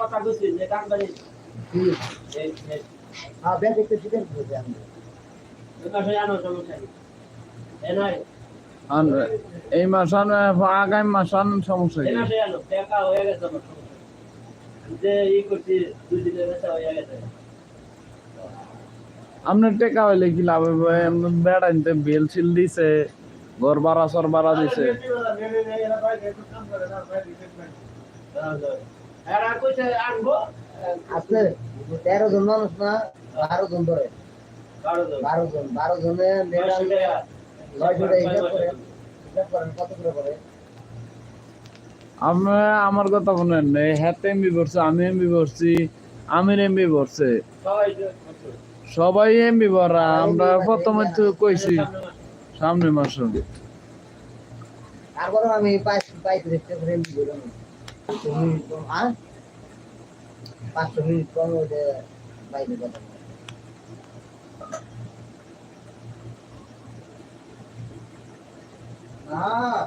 কথা বলছি যে কাকবাড়ি হ্যাঁ ব্যাংক একটু দিবেন বলছি আমি এই মাসান আগামী মাসান সমস্যা। যে ই করছি দুই দিনের বেচা হয়ে গেছে। আপনার টেকা হইলে কি লাভ হইব? বেড়াইতে বেল সিল দিছে ঘর ভাড়া সর ভাড়া দিছে। আজকে তেরো জন মানুষ না বারো জন ধরে। বারো জন। বারো জনে নয়শো টাকা। করেন কত করে করে। আমি আমার কথা বলেন হ্যাতে এমবি পড়ছে আমি এমবি আমির এমবি সবাই এমবি আমরা প্রথমে তো কইছি সামনে মাস। আমি হ্যাঁ?